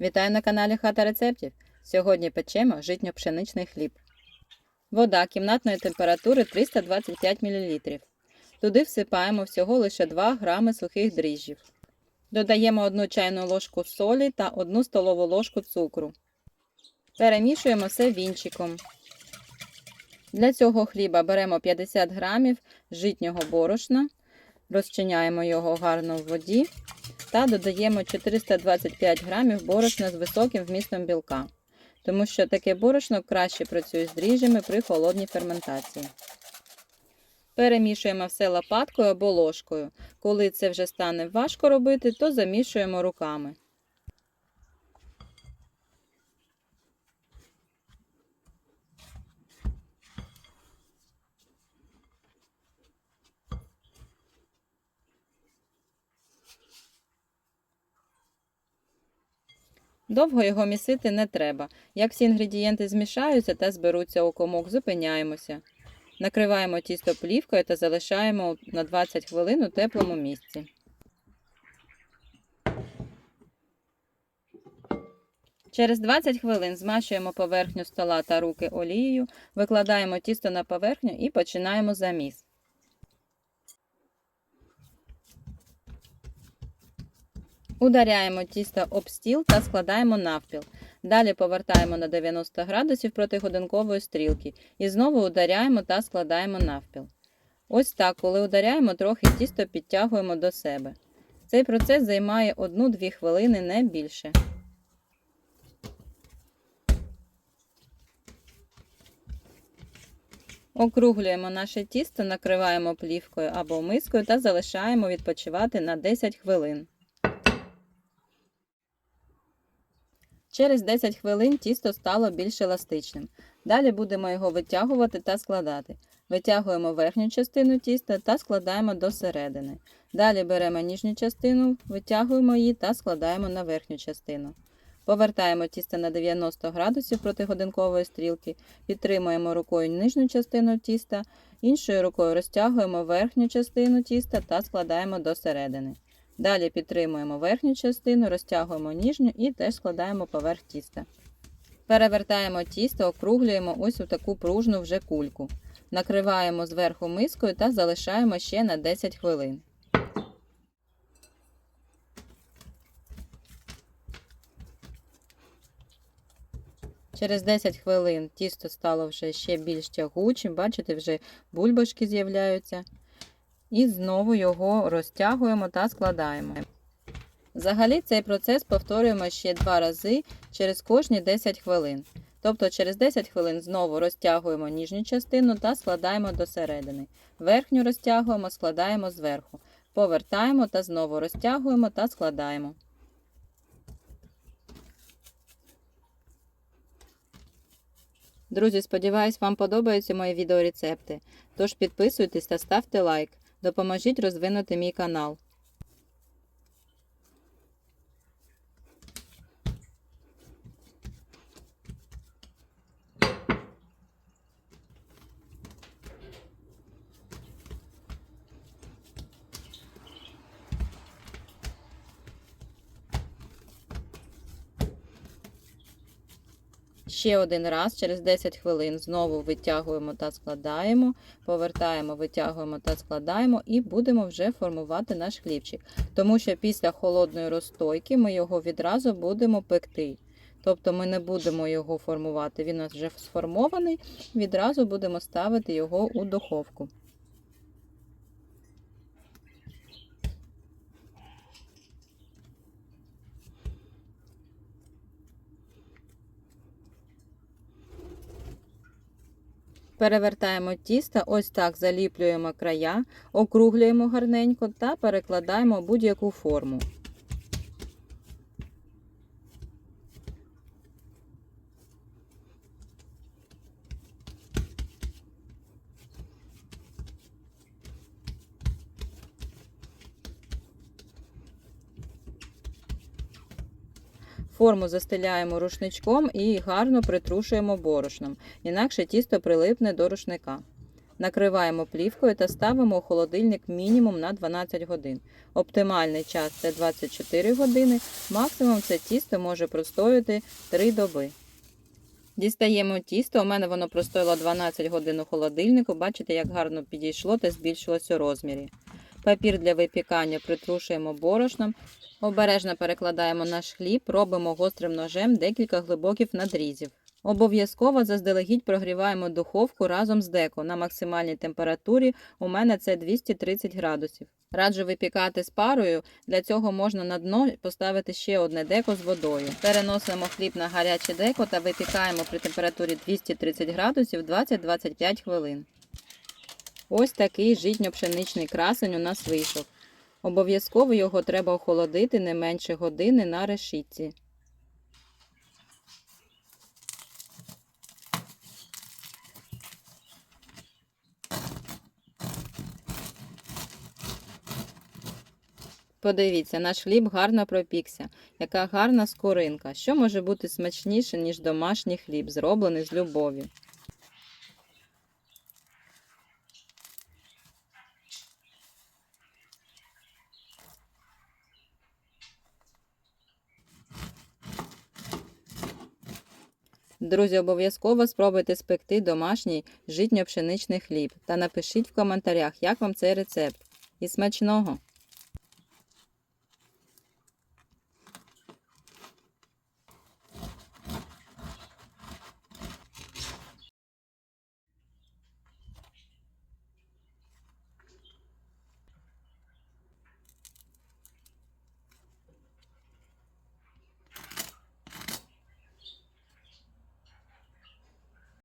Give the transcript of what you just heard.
Вітаю на каналі Хата рецептів. Сьогодні печемо житньо-пшеничний хліб. Вода кімнатної температури 325 мл. Туди всипаємо всього лише 2 грами сухих дріжджів. Додаємо 1 чайну ложку солі та 1 столову ложку цукру. Перемішуємо все вінчиком. Для цього хліба беремо 50 грамів житнього борошна, розчиняємо його гарно в воді та додаємо 425 грамів борошна з високим вмістом білка, тому що таке борошно краще працює з дріжджами при холодній ферментації. Перемішуємо все лопаткою або ложкою. Коли це вже стане важко робити, то замішуємо руками. Довго його місити не треба. Як всі інгредієнти змішаються та зберуться у комок, зупиняємося. Накриваємо тісто плівкою та залишаємо на 20 хвилин у теплому місці. Через 20 хвилин змащуємо поверхню стола та руки олією, викладаємо тісто на поверхню і починаємо заміс. Ударяємо тісто об стіл та складаємо навпіл. Далі повертаємо на 90 градусів проти годинкової стрілки і знову ударяємо та складаємо навпіл. Ось так, коли ударяємо, трохи тісто підтягуємо до себе. Цей процес займає 1-2 хвилини, не більше. Округлюємо наше тісто, накриваємо плівкою або мискою та залишаємо відпочивати на 10 хвилин. Через 10 хвилин тісто стало більш еластичним. Далі будемо його витягувати та складати. Витягуємо верхню частину тіста та складаємо до середини. Далі беремо ніжню частину, витягуємо її та складаємо на верхню частину. Повертаємо тісто на 90 градусів проти годинкової стрілки, підтримуємо рукою нижню частину тіста, іншою рукою розтягуємо верхню частину тіста та складаємо до середини. Далі підтримуємо верхню частину, розтягуємо ніжню і теж складаємо поверх тіста. Перевертаємо тісто, округлюємо ось у таку пружну вже кульку. Накриваємо зверху мискою та залишаємо ще на 10 хвилин. Через 10 хвилин тісто стало вже ще більш тягучим, бачите, вже бульбашки з'являються. І знову його розтягуємо та складаємо. Взагалі цей процес повторюємо ще два рази через кожні 10 хвилин. Тобто через 10 хвилин знову розтягуємо ніжню частину та складаємо до середини. Верхню розтягуємо, складаємо зверху. Повертаємо та знову розтягуємо та складаємо. Друзі, сподіваюсь, вам подобаються мої відеорецепти. Тож підписуйтесь та ставте лайк. Допоможіть розвинути мій канал. Ще один раз, через 10 хвилин, знову витягуємо та складаємо, повертаємо, витягуємо та складаємо і будемо вже формувати наш хлібчик. Тому що після холодної розстойки ми його відразу будемо пекти. Тобто ми не будемо його формувати, він у нас вже сформований, відразу будемо ставити його у духовку. Перевертаємо тісто, ось так заліплюємо края, округлюємо гарненько та перекладаємо будь-яку форму. Форму застеляємо рушничком і гарно притрушуємо борошном, інакше тісто прилипне до рушника. Накриваємо плівкою та ставимо у холодильник мінімум на 12 годин. Оптимальний час це 24 години, максимум це тісто може простояти 3 доби. Дістаємо тісто, у мене воно простояло 12 годин у холодильнику. Бачите, як гарно підійшло та збільшилось у розмірі. Папір для випікання притрушуємо борошном. Обережно перекладаємо наш хліб, робимо гострим ножем декілька глибоких надрізів. Обов'язково заздалегідь прогріваємо духовку разом з деко на максимальній температурі. У мене це 230 градусів. Раджу випікати з парою. Для цього можна на дно поставити ще одне деко з водою. Переносимо хліб на гаряче деко та випікаємо при температурі 230 градусів 20-25 хвилин. Ось такий житньо-пшеничний красень у нас вийшов. Обов'язково його треба охолодити не менше години на решітці. Подивіться, наш хліб гарно пропікся. Яка гарна скоринка. Що може бути смачніше, ніж домашній хліб, зроблений з любов'ю? Друзі, обов'язково спробуйте спекти домашній житньо-пшеничний хліб та напишіть в коментарях, як вам цей рецепт. І смачного!